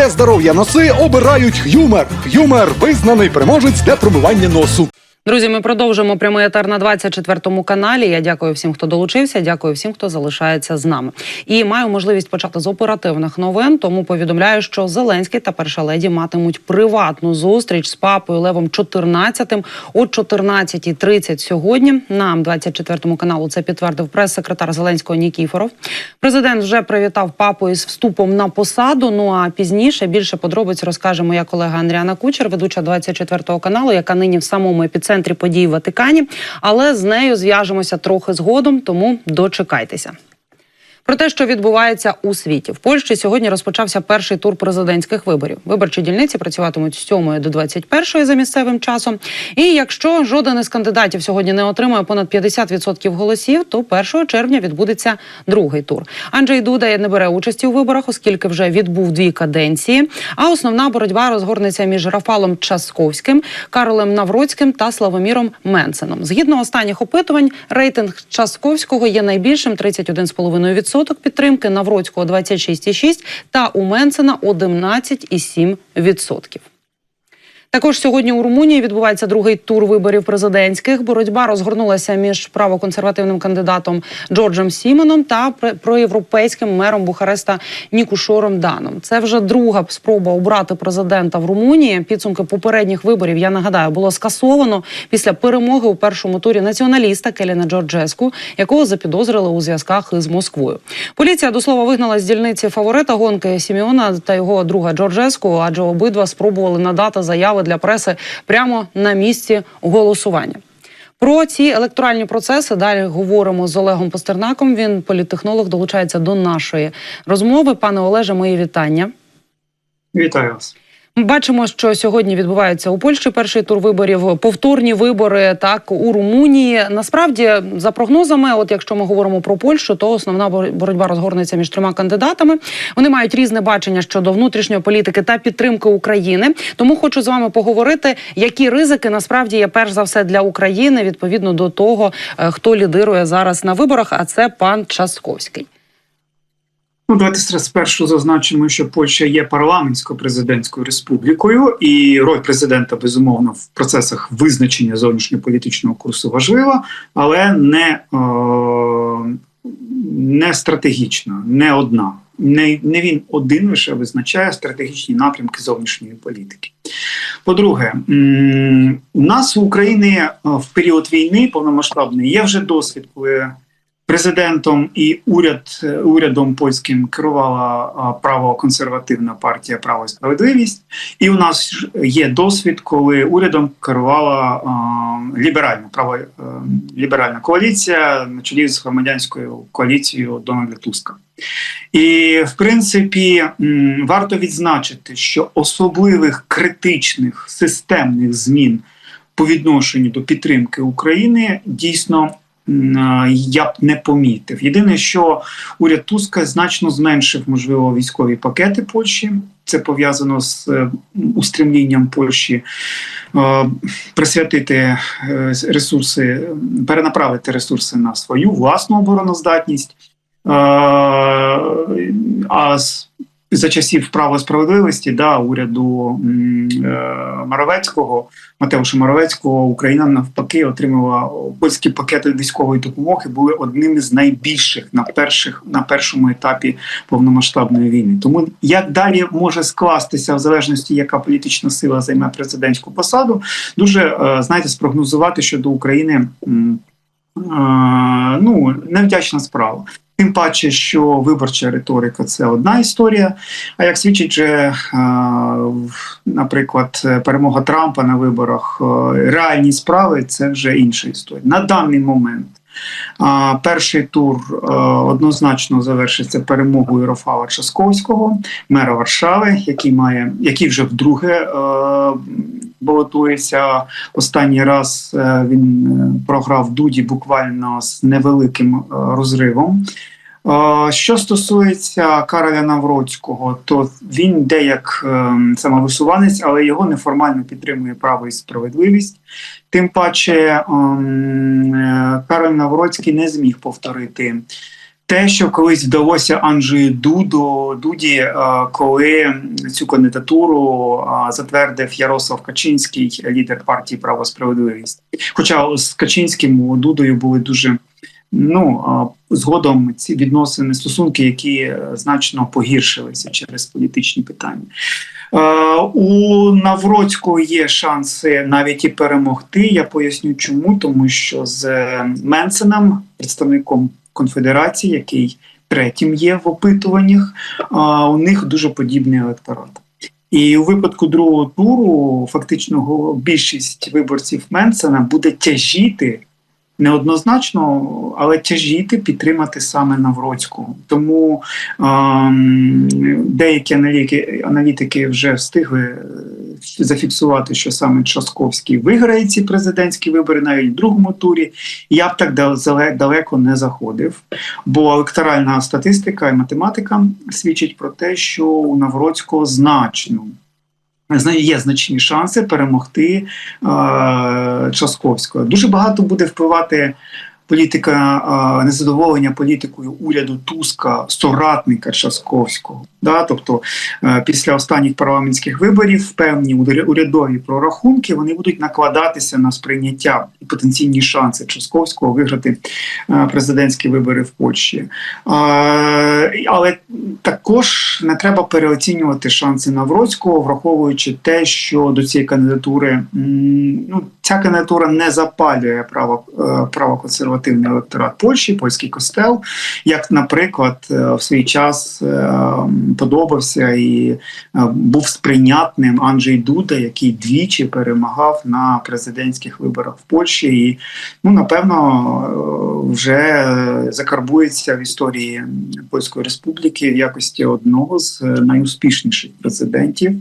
Для здоров'я носи обирають Х'юмер. Х'юмер визнаний переможець для промивання носу. Друзі, ми продовжимо прямий етер на 24 каналі. Я дякую всім, хто долучився. Дякую всім, хто залишається з нами. І маю можливість почати з оперативних новин. Тому повідомляю, що Зеленський та перша леді матимуть приватну зустріч з папою Левом 14 о 14.30 сьогодні. Нам 24 каналу це підтвердив прес-секретар Зеленського Нікіфоров. Президент вже привітав папу із вступом на посаду. Ну а пізніше більше подробиць розкаже моя колега Андріана Кучер, ведуча 24 каналу, яка нині в самому епіцентрі подій в Ватикані. Але з нею зв'яжемося трохи згодом, тому дочекайтеся. Про те, що відбувається у світі в Польщі, сьогодні розпочався перший тур президентських виборів. Виборчі дільниці працюватимуть з 7 до 21 за місцевим часом. І якщо жоден із кандидатів сьогодні не отримає понад 50% голосів, то 1 червня відбудеться другий тур. Анджей Дуда не бере участі у виборах, оскільки вже відбув дві каденції. А основна боротьба розгорнеться між Рафалом Часковським, Каролем Навроцьким та Славоміром Менсеном. Згідно останніх опитувань, рейтинг Часковського є найбільшим 31,5% підтримки, Навроцького 26,6% та у Менсена 11,7%. Також сьогодні у Румунії відбувається другий тур виборів президентських. Боротьба розгорнулася між правоконсервативним кандидатом Джорджем Сімоном та пр- проєвропейським мером Бухареста Нікушором Даном. Це вже друга спроба обрати президента в Румунії. Підсумки попередніх виборів я нагадаю було скасовано після перемоги у першому турі націоналіста Келіна Джорджеску, якого запідозрили у зв'язках із Москвою. Поліція до слова вигнала з дільниці фаворита гонки Сіміона та його друга Джорджеску, адже обидва спробували надати заяви для преси прямо на місці голосування. Про ці електоральні процеси далі говоримо з Олегом Постернаком. Він політтехнолог долучається до нашої розмови. Пане Олеже, мої вітання. Вітаю вас. Ми бачимо, що сьогодні відбувається у Польщі перший тур виборів, повторні вибори так у Румунії. Насправді, за прогнозами, от якщо ми говоримо про Польщу, то основна бор- боротьба розгорнеться між трьома кандидатами. Вони мають різне бачення щодо внутрішньої політики та підтримки України. Тому хочу з вами поговорити, які ризики насправді є перш за все для України відповідно до того, е, хто лідирує зараз на виборах. А це пан Часковський. Ну, давайте спершу зазначимо, що Польща є парламентсько-президентською республікою, і роль президента безумовно в процесах визначення зовнішньополітичного курсу важлива, але не, е, не стратегічна, не одна. Не, не він один лише визначає стратегічні напрямки зовнішньої політики. По-друге, у нас в Україні е, в період війни повномасштабної є вже досвід, коли президентом і уряд е, урядом польським керувала а, правоконсервативна партія Право і справедливість, і у нас є досвід, коли урядом керувала а, ліберальна право е, ліберальна коаліція на чолі з громадянською коаліцією Дональда Туска. І в принципі варто відзначити, що особливих критичних системних змін по відношенню до підтримки України дійсно а, я б не помітив. Єдине, що уряд Туска значно зменшив можливо військові пакети Польщі. Це пов'язано з е, устремлінням Польщі е, присвятити е, ресурси, перенаправити ресурси на свою власну обороноздатність. А з за часів права справедливості да, уряду м, е, Матеуша Моровецького, Україна навпаки отримала польські пакети військової допомоги були одними з найбільших на перших на першому етапі повномасштабної війни. Тому як далі може скластися в залежності, яка політична сила займе президентську посаду, дуже е, знаєте, спрогнозувати щодо України. е, Ну, невдячна справа. Тим паче, що виборча риторика це одна історія. А як свідчить, же, е, наприклад, перемога Трампа на виборах, е, реальні справи це вже інша історія. На даний момент перший тур е, однозначно завершиться перемогою Рафала Часковського, мера Варшави, який має, який вже вдруге балотується. Останній раз е, він е, програв Дуді буквально з невеликим е, розривом. Що стосується Кароля Навроцького, то він йде як е, самовисуванець, але його неформально підтримує право і справедливість. Тим паче ем, Кароль Навроцький не зміг повторити те, що колись вдалося Анджею Дуду Дуді, е, коли цю кандидатуру е, затвердив Ярослав Качинський, лідер партії Право справедливість. Хоча з Качинським Дудою були дуже ну е, згодом ці відносини, стосунки, які значно погіршилися через політичні питання. У Навроцького є шанси навіть і перемогти. Я поясню, чому тому, що з Менсеном, представником конфедерації, який третім є в опитуваннях, а, у них дуже подібний електорат. І у випадку другого туру фактично більшість виборців Менсена буде тяжіти неоднозначно, але тяжіти підтримати саме Навроцького. Тому ем, деякі аналітики, аналітики вже встигли е, зафіксувати, що саме Часковський виграє ці президентські вибори навіть в другому турі. Я б так дал- далеко не заходив, бо електоральна статистика і математика свідчить про те, що у Навроцького значно. Є значні шанси перемогти е, Часковського. Дуже багато буде впливати політика е, незадоволення політикою уряду Туска, соратника Часковського. Да? Тобто е, після останніх парламентських виборів певні урядові прорахунки вони будуть накладатися на сприйняття і потенційні шанси Часковського виграти президентські вибори в Польщі. Але також не треба переоцінювати шанси Навроцького, враховуючи те, що до цієї кандидатури ну, ця кандидатура не запалює право, е, правоконсервативний електорат Польщі, польський костел, як, наприклад, е, в свій час е, подобався і був сприйнятним Анджей Дуда, який двічі перемагав на президентських виборах в Польщі, і ну напевно вже закарбується в історії Польської Республіки в якості одного з е, найуспішніших президентів,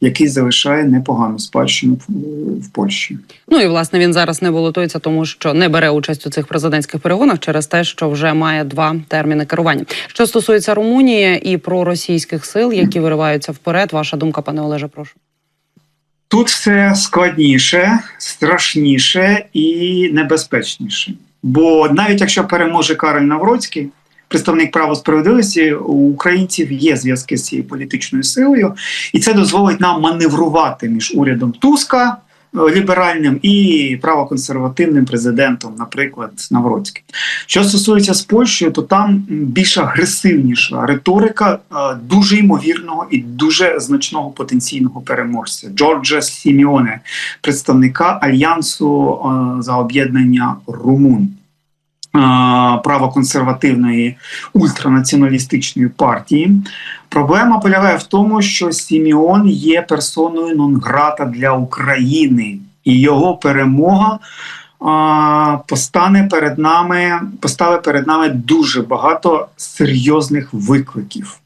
який залишає непогану спадщину в, Польщі. Ну і власне він зараз не балотується, тому що не бере участь у цих президентських перегонах через те, що вже має два терміни керування. Що стосується Румунії і проросійських сил, які вириваються вперед, ваша думка, пане Олеже, прошу. Тут все складніше, страшніше і небезпечніше. Бо навіть якщо переможе Кароль Навроцький, представник права справедливості, у українців є зв'язки з цією політичною силою, і це дозволить нам маневрувати між урядом Туска. е, Ліберальним і правоконсервативним президентом, наприклад, Навроцьким. Що стосується з Польщею, то там більш агресивніша риторика е, дуже ймовірного і дуже значного потенційного переможця Джорджа Сіміоне, представника альянсу е, за об'єднання румун. Е, Правоконсервативної ультранаціоналістичної партії. Проблема полягає в тому, що Сіміон є персоною нон-грата для України, і його перемога а, постане перед нами, поставить перед нами дуже багато серйозних викликів.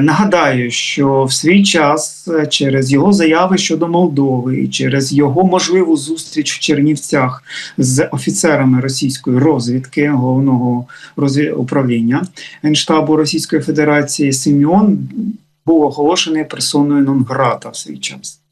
Нагадаю, що в свій час е, через його заяви щодо Молдови і через його можливу зустріч в Чернівцях з офіцерами російської розвідки головного розві... управління Генштабу Російської Федерації Симеон був оголошений персоною нон-грата в свій час.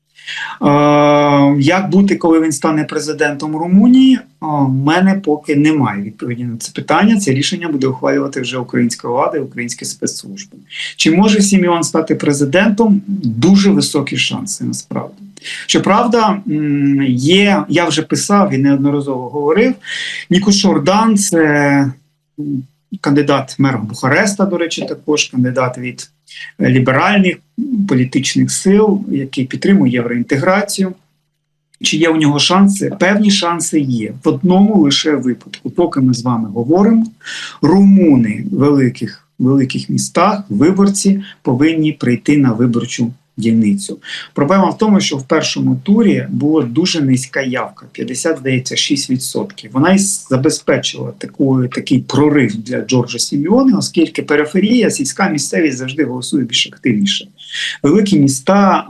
Е, як бути, коли він стане президентом Румунії? У мене поки немає відповіді на це питання. Це рішення буде ухвалювати вже українська влада і українські спецслужби. Чи може Сіміон стати президентом? Дуже високі шанси насправді. Щоправда, є, я вже писав і неодноразово говорив. Нікуш Шордан це кандидат мера Бухареста, до речі, також кандидат від е, ліберальних політичних сил, який підтримує євроінтеграцію. Чи є у нього шанси? Певні шанси є в одному лише випадку. Поки ми з вами говоримо, румуни великих, великих містах, виборці повинні прийти на виборчу дільницю. Проблема в тому, що в першому турі була дуже низька явка 50, здається, 6%. Вона й забезпечила таку, такий прорив для Джорджа Сіміони, оскільки периферія, сільська місцевість завжди голосує більш активніше. Великі міста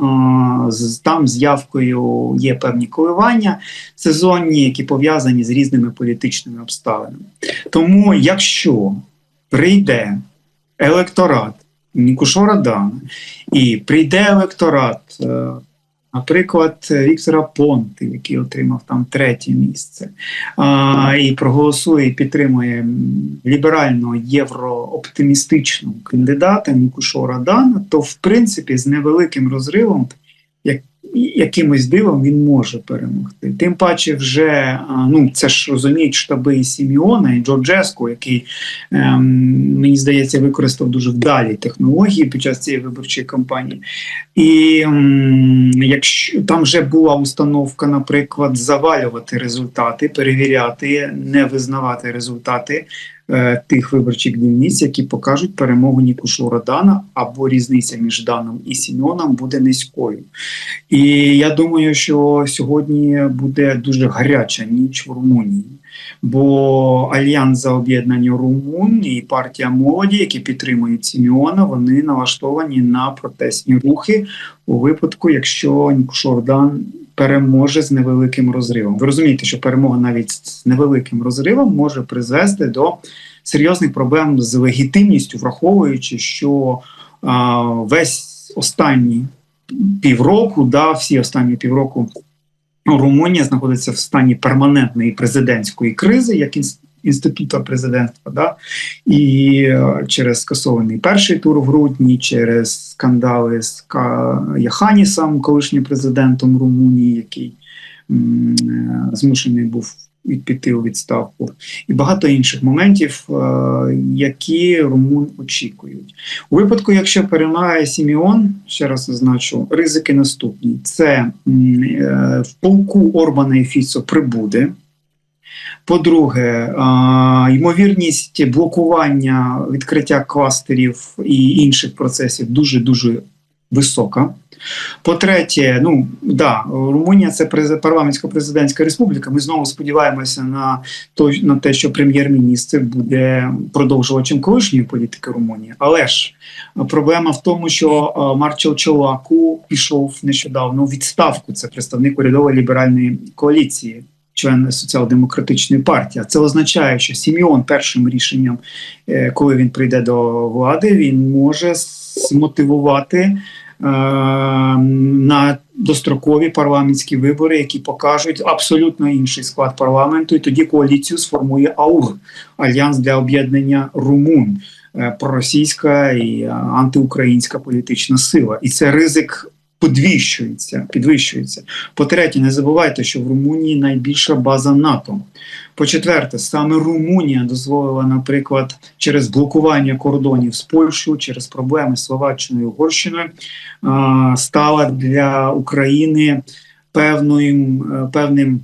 там з явкою є певні коливання сезонні, які пов'язані з різними політичними обставинами. Тому, якщо прийде електорат Нікушора Дана і прийде електорат е, Наприклад, Віктора Понти, який отримав там третє місце, і проголосує і підтримує ліберального єврооптимістичного кандидата Нікушора Дана, то в принципі з невеликим розривом, якимось дивом він може перемогти. Тим паче, вже ну це ж розуміють штаби і Сіміона і Джорджеску, який ем, мені здається використав дуже вдалі технології під час цієї виборчої кампанії. І м, якщо там вже була установка, наприклад, завалювати результати, перевіряти, не визнавати результати е, тих виборчих дільниць, які покажуть перемогу Нікушура Дана, або різниця між Даном і Сімеоном буде низькою. І я думаю, що сьогодні буде дуже гаряча ніч в Румунії. Бо Альянс за об'єднання Румун і партія молоді, які підтримують Сіміона, вони налаштовані на протестні рухи у випадку, якщо Нікушордан переможе з невеликим розривом. Ви розумієте, що перемога навіть з невеликим розривом може призвести до серйозних проблем з легітимністю, враховуючи, що а, весь останній півроку, да, всі останні півроку Румунія знаходиться в стані перманентної президентської кризи, як інс- інститута президентства, да? і е, через скасований перший тур в грудні, через скандали з Яханісом, колишнім президентом Румунії, який е, змушений був піти у відставку, і багато інших моментів, е, які румун очікують. У випадку, якщо перемагає Сіміон, ще раз зазначу, ризики наступні: це в полку Орбана і Фіцо прибуде. По-друге, ймовірність блокування відкриття кластерів і інших процесів дуже дуже висока. По-третє, ну да, Румунія це през- парламентсько-президентська республіка. Ми знову сподіваємося на то на те, що прем'єр-міністр буде продовжувачем колишньої політики Румунії. Але ж проблема в тому, що Марчел Чолаку пішов нещодавно у відставку. Це представник урядової ліберальної коаліції. Член соціал-демократичної партії. А Це означає, що Сіміон першим рішенням, е, коли він прийде до влади, він може змотивувати е, на дострокові парламентські вибори, які покажуть абсолютно інший склад парламенту, і тоді коаліцію сформує АУР Альянс для об'єднання Румун, е, проросійська і антиукраїнська політична сила. І це ризик. Підвищується, підвищується. По-третє, не забувайте, що в Румунії найбільша база НАТО. По-четверте, саме Румунія дозволила, наприклад, через блокування кордонів з Польщею, через проблеми з Словаччиною і Угорщиною, стала для України певним, е, певним е,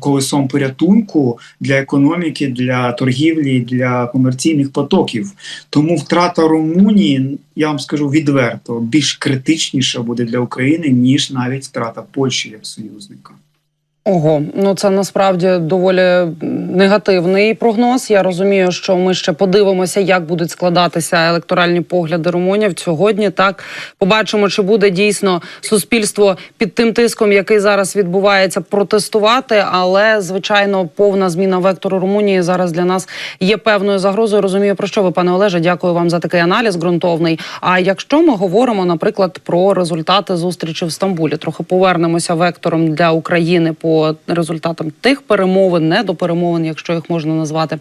колесом порятунку для економіки, для торгівлі, для комерційних потоків. Тому втрата Румунії, я вам скажу відверто, більш критичніша буде для України, ніж навіть втрата Польщі як союзника. Ого, ну це насправді доволі негативний прогноз. Я розумію, що ми ще подивимося, як будуть складатися електоральні погляди румунів сьогодні. Так побачимо, чи буде дійсно суспільство під тим тиском, який зараз відбувається, протестувати. Але звичайно, повна зміна вектору Румунії зараз для нас є певною загрозою. Розумію, про що ви, пане Олеже. Дякую вам за такий аналіз ґрунтовний. А якщо ми говоримо, наприклад, про результати зустрічі в Стамбулі, трохи повернемося вектором для України по результатам тих перемовин, не до перемовин, якщо їх можна назвати.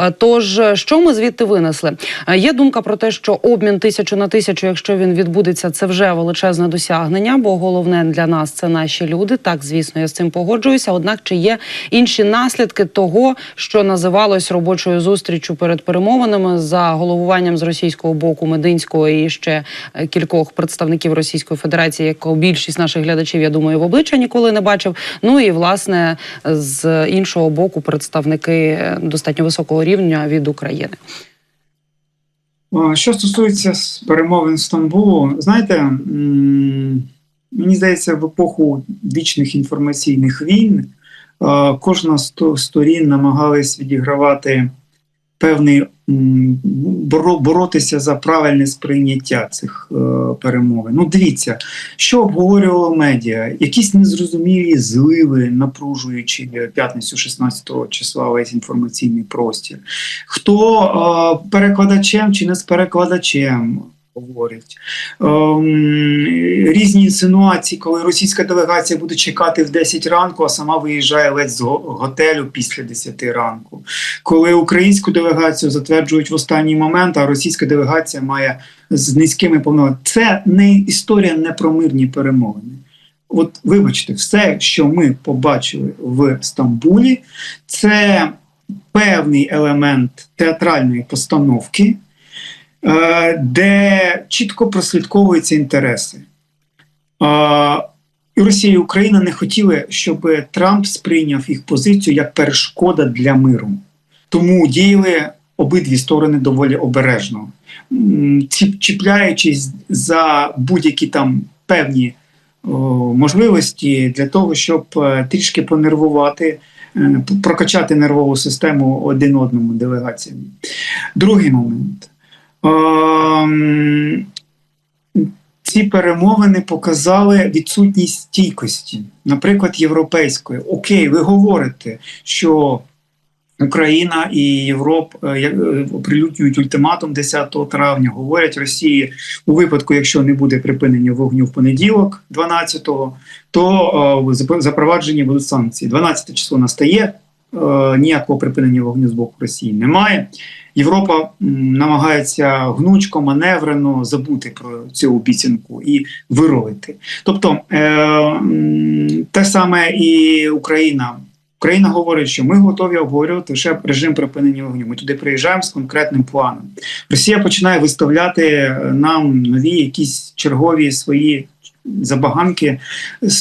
Е, Тож, е, що ми звідти винесли? Е, Є думка про те, що обмін тисячу на тисячу, якщо він відбудеться, це вже величезне досягнення, бо головне для нас це наші люди. Так, звісно, я з цим погоджуюся. Однак, чи є інші наслідки того, що називалось робочою зустрічю перед перемовинами за головуванням з російського боку Мединського і ще кількох представників Російської Федерації, якого більшість наших глядачів, я думаю, в обличчя ніколи не бачив. Ну і власне з іншого боку, представники е, достатньо високого рівня від України. Що стосується перемовин Стамбулу, знаєте, мені здається, в епоху вічних інформаційних війн кожна з сторін намагались відігравати певний боро- боротися за правильне сприйняття цих е, перемовин. Ну, дивіться, що обговорювало медіа, якісь незрозумілі зливи, напружуючи п'ятницю 16 числа весь інформаційний простір. Хто е, перекладачем чи не з перекладачем говорить. Ем, різні інсинуації, коли російська делегація буде чекати в 10 ранку, а сама виїжджає ледь з готелю після 10 ранку. Коли українську делегацію затверджують в останній момент, а російська делегація має з низькими повноваженнями. Це не історія не про мирні перемовини. От, вибачте, все, що ми побачили в Стамбулі, це певний елемент театральної постановки, де чітко прослідковуються інтереси. Е, І Росія і Україна не хотіли, щоб Трамп сприйняв їх позицію як перешкода для миру. Тому діяли обидві сторони доволі обережно, чіпляючись за будь-які там певні о, можливості для того, щоб е, трішки понервувати, е, прокачати нервову систему один одному делегаціям. Другий момент. Ем, ці перемовини показали відсутність стійкості, наприклад, європейської. Окей, ви говорите, що Україна і Європа е, е, оприлюднюють ультиматум 10 травня. Говорять Росії у випадку, якщо не буде припинення вогню в понеділок, 12-го, то е, зап- запроваджені будуть санкції. 12 число настає. Е, Ніякого припинення вогню з боку Росії немає. Європа намагається гнучко, маневрено забути про цю обіцянку і виролити. Тобто е, те саме і Україна. Україна говорить, що ми готові обговорювати лише режим припинення вогню. Ми туди приїжджаємо з конкретним планом. Росія починає виставляти е, нам нові якісь чергові свої забаганки,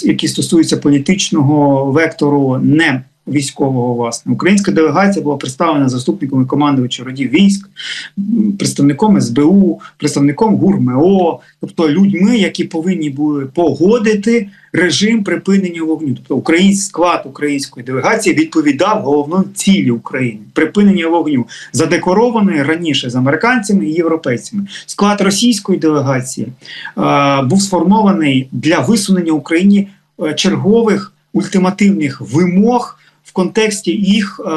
які стосуються політичного вектору, не військового власне. Українська делегація була представлена заступником командувача родів військ, представником СБУ, представником ГУРМЕО, тобто людьми, які повинні були погодити режим припинення вогню. Тобто український склад української делегації відповідав головної цілі України припинення вогню, задекорованої раніше з американцями і європейцями. Склад російської делегації е, був сформований для висунення Україні е, чергових ультимативних вимог. В контексті їх е,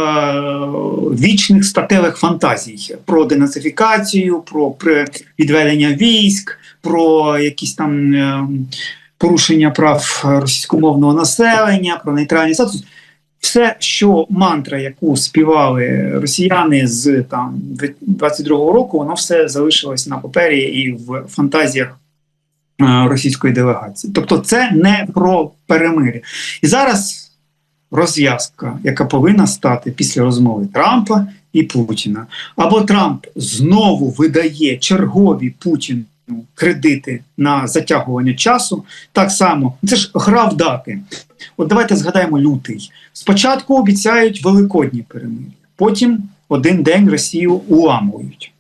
вічних статевих фантазій про денацифікацію, про відведення військ, про якісь там е, порушення прав російськомовного населення, про нейтральний статус. Все, що мантра, яку співали росіяни з там 22-го року, воно все залишилось на папері і в фантазіях е, російської делегації. Тобто, це не про перемир'я. І зараз розв'язка, яка повинна стати після розмови Трампа і Путіна. Або Трамп знову видає чергові Путіну кредити на затягування часу. Так само, це ж гра в дати. От давайте згадаємо лютий. Спочатку обіцяють великодні перемир'я, потім один день Росію уламують.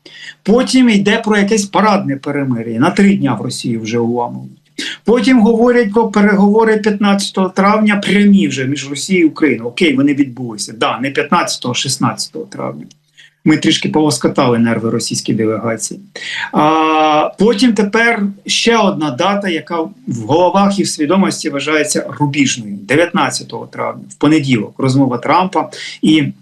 Потім йде про якесь парадне перемир'я. На три дня в Росії вже уламують. Потім говорять про переговори 15 травня прямі вже між Росією і Україною. Окей, вони відбулися. Да, не 15, а 16 травня. Ми трішки полоскотали нерви російській делегації. А, потім тепер ще одна дата, яка в головах і в свідомості вважається рубіжною 19 травня, в понеділок, розмова Трампа і е,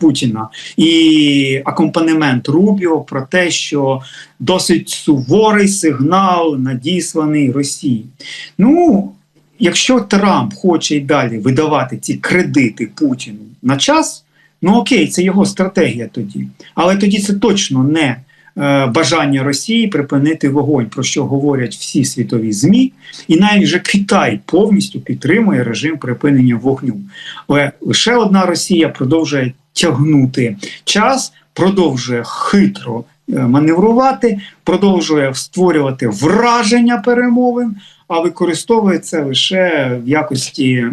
Путіна, і акомпанемент Рубіо про те, що досить суворий сигнал надісланий Росії. Ну, якщо Трамп хоче й далі видавати ці кредити Путіну на час. Ну окей, це його стратегія тоді. Але тоді це точно не е, бажання Росії припинити вогонь, про що говорять всі світові ЗМІ, і навіть вже Китай повністю підтримує режим припинення вогню. Але лише одна Росія продовжує тягнути час, продовжує хитро е, маневрувати, продовжує створювати враження перемовин. А використовує це лише в якості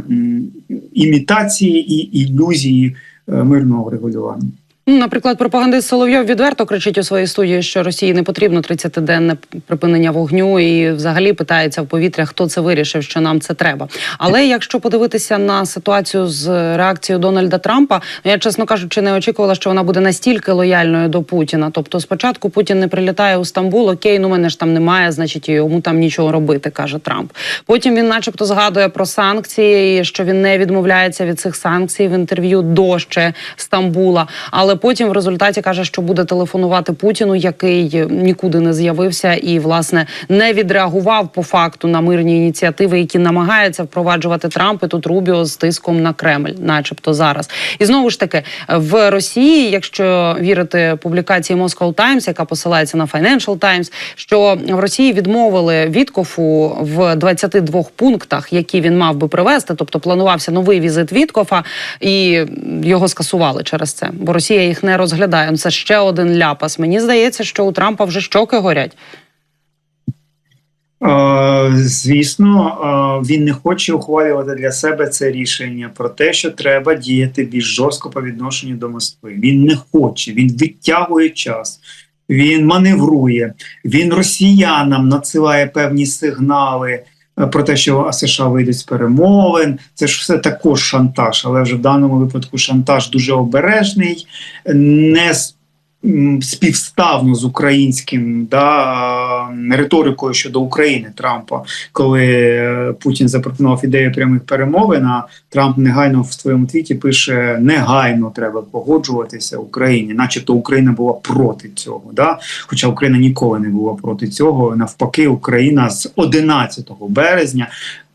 імітації і ілюзії мирного врегулювання. Ну, Наприклад, пропагандист Соловйов відверто кричить у своїй студії, що Росії не потрібно 30-денне припинення вогню, і взагалі питається в повітря, хто це вирішив, що нам це треба. Але якщо подивитися на ситуацію з реакцією Дональда Трампа, ну, я чесно кажучи, не очікувала, що вона буде настільки лояльною до Путіна. Тобто, спочатку Путін не прилітає у Стамбул, окей, ну мене ж там немає, значить йому там нічого робити, каже Трамп. Потім він, начебто, згадує про санкції, що він не відмовляється від цих санкцій в інтерв'ю до ще Стамбула. Але потім в результаті каже, що буде телефонувати Путіну, який нікуди не з'явився і власне не відреагував по факту на мирні ініціативи, які намагається впроваджувати Трамп і тут Рубіо з тиском на Кремль, начебто зараз. І знову ж таки в Росії, якщо вірити публікації Moscow Times, яка посилається на Financial Times, що в Росії відмовили Віткофу в 22 пунктах, які він мав би привести, тобто планувався новий візит Віткофа, і його скасували через це, бо Росія їх не розглядає. Ну, Це ще один ляпас. Мені здається, що у Трампа вже щоки горять. Е, Звісно, е, він не хоче ухвалювати для себе це рішення про те, що треба діяти більш жорстко по відношенню до Москви. Він не хоче, він відтягує час, він маневрує, він росіянам надсилає певні сигнали про те, що США вийдуть з перемовин. Це ж все також шантаж, але вже в даному випадку шантаж дуже обережний, не м, співставно з українським да, риторикою щодо України Трампа, коли е, Путін запропонував ідею прямих перемовин, а Трамп негайно в своєму твіті пише: негайно треба погоджуватися Україні, начебто Україна була проти цього. Да? Хоча Україна ніколи не була проти цього. Навпаки, Україна з 11 березня.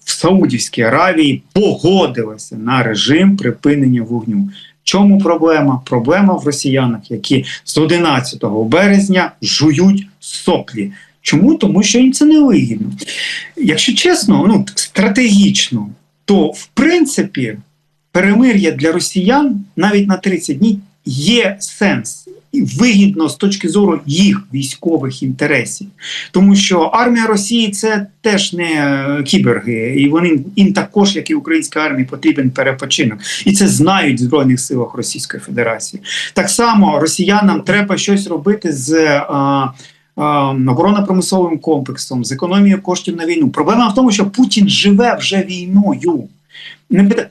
В Саудівській Аравії погодилася на режим припинення вогню. Чому проблема? Проблема в росіянах, які з 11 березня жують соплі. Чому? Тому що їм це не вигідно. Якщо чесно, ну стратегічно, то в принципі перемир'я для росіян навіть на 30 днів є сенс і вигідно з точки зору їх військових інтересів. Тому що армія Росії це теж не е, кіберги, і вони їм також, як і українська армія, потрібен перепочинок. І це знають в Збройних силах Російської Федерації. Так само росіянам треба щось робити з. А, а, Оборонно-промисловим комплексом з економією коштів на війну. Проблема в тому, що Путін живе вже війною.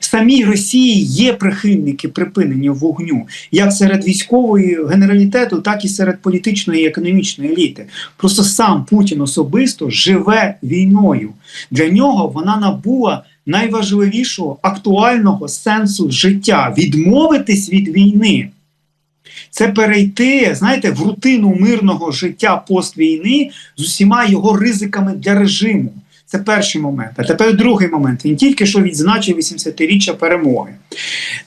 В самій Росії є прихильники припинення вогню, як серед військової генералітету, так і серед політичної і економічної еліти. Просто сам Путін особисто живе війною. Для нього вона набула найважливішого актуального сенсу життя відмовитись від війни. Це перейти, знаєте, в рутину мирного життя поствійни з усіма його ризиками для режиму. Це перший момент. А тепер другий момент. Він тільки що відзначив 80-річчя перемоги.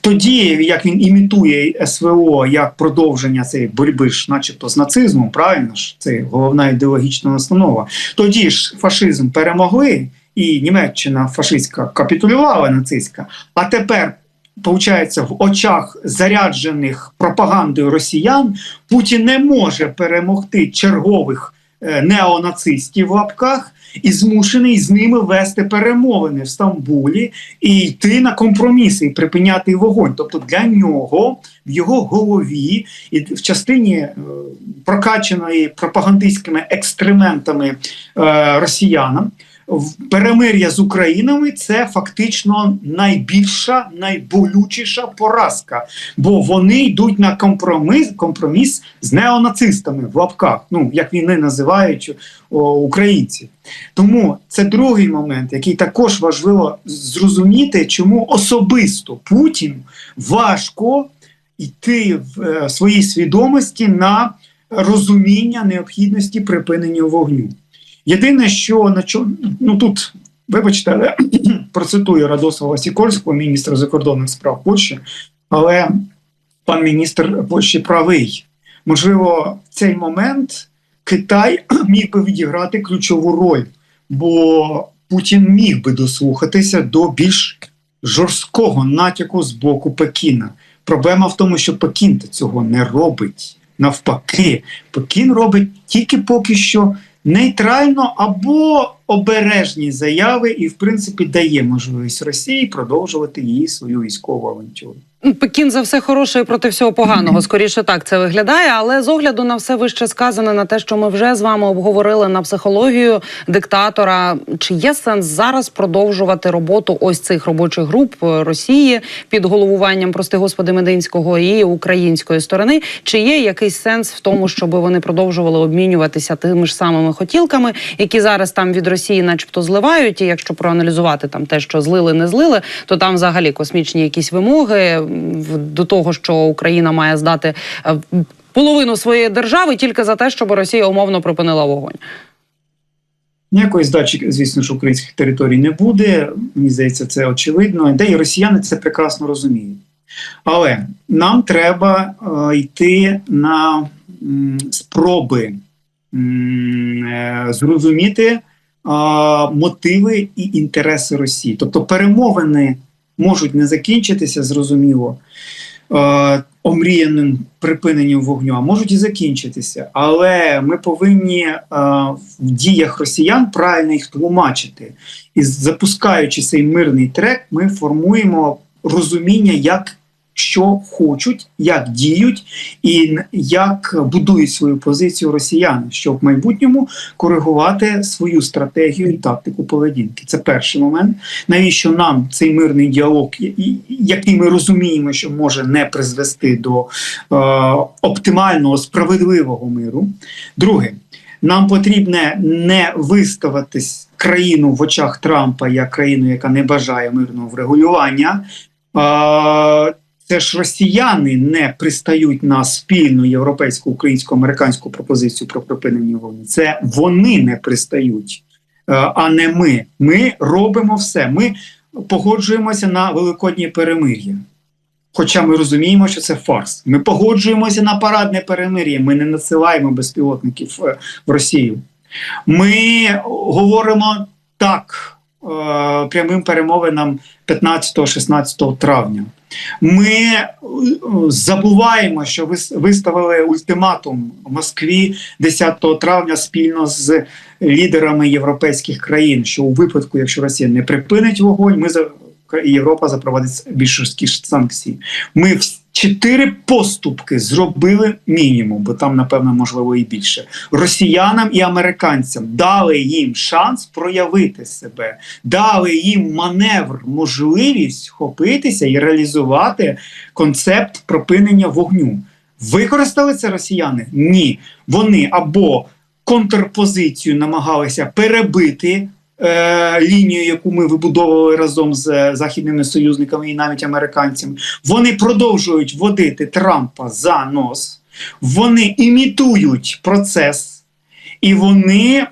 Тоді, як він імітує СВО як продовження цієї боротьби ж, начебто, з нацизмом, правильно ж, це головна ідеологічна настанова. Тоді ж фашизм перемогли, і Німеччина фашистська капітулювала нацистська. А тепер, виходить, в очах заряджених пропагандою росіян Путін не може перемогти чергових неонацистів в лапках і змушений з ними вести перемовини в Стамбулі і йти на компроміси і припиняти вогонь. Тобто для нього в його голові і в частині прокаченої прокачаної пропагандистськими екстрементами е, росіянам. Перемир'я з Українами це фактично найбільша, найболючіша поразка, бо вони йдуть на компроміс, компроміс з неонацистами в лапках, ну як вони називають о, українці. Тому це другий момент, який також важливо зрозуміти, чому особисто Путіну важко йти в е, своїй свідомості на розуміння необхідності припинення вогню. Єдине, що на чому ну тут, вибачте, але процитую Радослава Сікорського, міністра закордонних справ Польщі, але пан міністр Польщі правий. Можливо, в цей момент Китай міг би відіграти ключову роль, бо Путін міг би дослухатися до більш жорсткого натяку з боку Пекіна. Проблема в тому, що Пекін цього не робить. Навпаки, Пекін робить тільки поки що нейтрально або обережні заяви, і, в принципі, дає можливість Росії продовжувати її свою військову авантюру. Ну, Пекін за все хороше і проти всього поганого. Скоріше так це виглядає. Але з огляду на все вище сказане, на те, що ми вже з вами обговорили на психологію диктатора, чи є сенс зараз продовжувати роботу ось цих робочих груп Росії під головуванням, прости господи, Мединського і української сторони? Чи є якийсь сенс в тому, щоб вони продовжували обмінюватися тими ж самими хотілками, які зараз там від Росії? Росії, начебто, зливають. І якщо проаналізувати там те, що злили, не злили, то там взагалі космічні якісь вимоги до того, що Україна має здати е, половину своєї держави тільки за те, щоб Росія умовно припинила вогонь. Ніякої здачі, звісно ж, українських територій не буде. Мені здається, це очевидно. Де і росіяни це прекрасно розуміють. Але нам треба е, йти на спроби е, зрозуміти мотиви і інтереси Росії. Тобто перемовини можуть не закінчитися, зрозуміло. Омріяним припиненням вогню, а можуть і закінчитися. Але ми повинні в діях росіян правильно їх тлумачити. І запускаючи цей мирний трек, ми формуємо розуміння, як що хочуть, як діють і як будують свою позицію росіяни, щоб в майбутньому коригувати свою стратегію і тактику поведінки. Це перший момент. Навіщо нам цей мирний діалог, який ми розуміємо, що може не призвести до е, оптимального справедливого миру? Друге, нам потрібне не виставитись країну в очах Трампа як країну, яка не бажає мирного врегулювання. Це ж росіяни не пристають на спільну європейську, українську, американську пропозицію про припинення війни. Це вони не пристають, е, а не ми. Ми робимо все. Ми погоджуємося на великоднє перемир'я. Хоча ми розуміємо, що це фарс. Ми погоджуємося на парадне перемир'я. Ми не надсилаємо безпілотників е, в Росію. Ми говоримо так е, прямим перемовинам 15-16 травня. Ми е, забуваємо, що вис- виставили ультиматум Москві 10 травня спільно з лідерами європейських країн, що у випадку, якщо Росія не припинить вогонь, ми Європа запровадить більш жорсткі санкції. Ми в чотири поступки зробили мінімум, бо там, напевно, можливо, і більше. Росіянам і американцям дали їм шанс проявити себе, дали їм маневр, можливість хопитися і реалізувати концепт припинення вогню. Використали це росіяни? Ні. Вони або контрпозицію намагалися перебити е, лінію, яку ми вибудовували разом з е, західними союзниками і навіть американцями. Вони продовжують водити Трампа за нос, вони імітують процес. І вони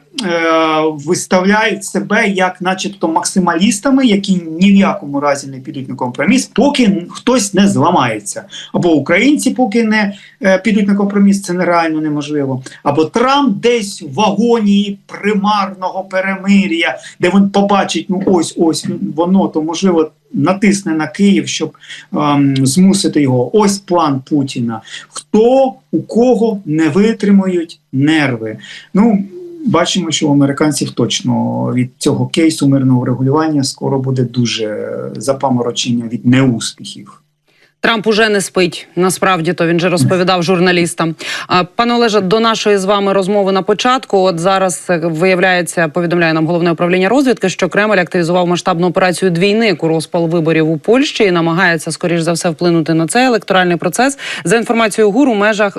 виставляють себе як, начебто, максималістами, які ні в якому разі не підуть на компроміс, поки хтось не зламається. Або українці, поки не е, підуть на компроміс, це нереально неможливо. Або Трамп десь в вагоні примарного перемир'я, де він побачить, ну ось ось воно, то можливо натисне на Київ, щоб ем, змусити його. Ось план Путіна. Хто у кого не витримують нерви. Ну, бачимо, що у американців точно від цього кейсу мирного врегулювання скоро буде дуже запаморочення від неуспіхів. Трамп уже не спить. Насправді то він же розповідав журналістам. Пане Олеже, до нашої з вами розмови на початку. От зараз е, виявляється, повідомляє нам головне управління розвідки, що Кремль активізував масштабну операцію двійник у розпал виборів у Польщі і намагається скоріш за все вплинути на цей електоральний процес. За інформацією ГУР, у межах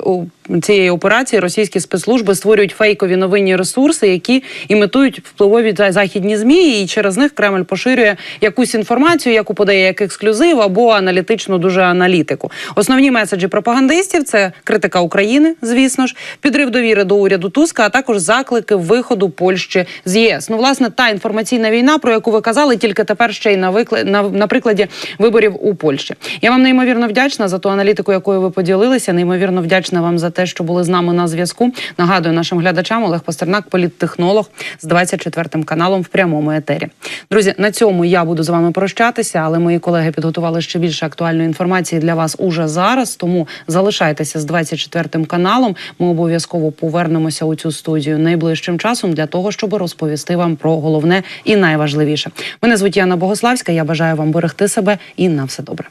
цієї операції російські спецслужби створюють фейкові новинні ресурси, які імітують впливові за- західні змі, і через них Кремль поширює якусь інформацію, яку подає як ексклюзив або аналітичну дуже аналітику. Основні меседжі пропагандистів це критика України, звісно ж, підрив довіри до уряду Туска, а також заклики виходу Польщі з ЄС. Ну, власне, та інформаційна війна, про яку ви казали, тільки тепер ще й на викли... на, на прикладі виборів у Польщі. Я вам неймовірно вдячна за ту аналітику, якою ви поділилися. Неймовірно вдячна вам за те, що були з нами на зв'язку. Нагадую нашим глядачам Олег Пастернак, політтехнолог з 24 каналом в прямому етері. Друзі, на цьому я буду з вами прощатися, але мої колеги підготували ще більше актуальної інформації для вас уже зараз. Тому залишайтеся з 24 каналом. Ми обов'язково повернемося у цю студію найближчим часом для того, щоб розповісти вам про головне і найважливіше. Мене звуть Яна Богославська. Я бажаю вам берегти себе і на все добре.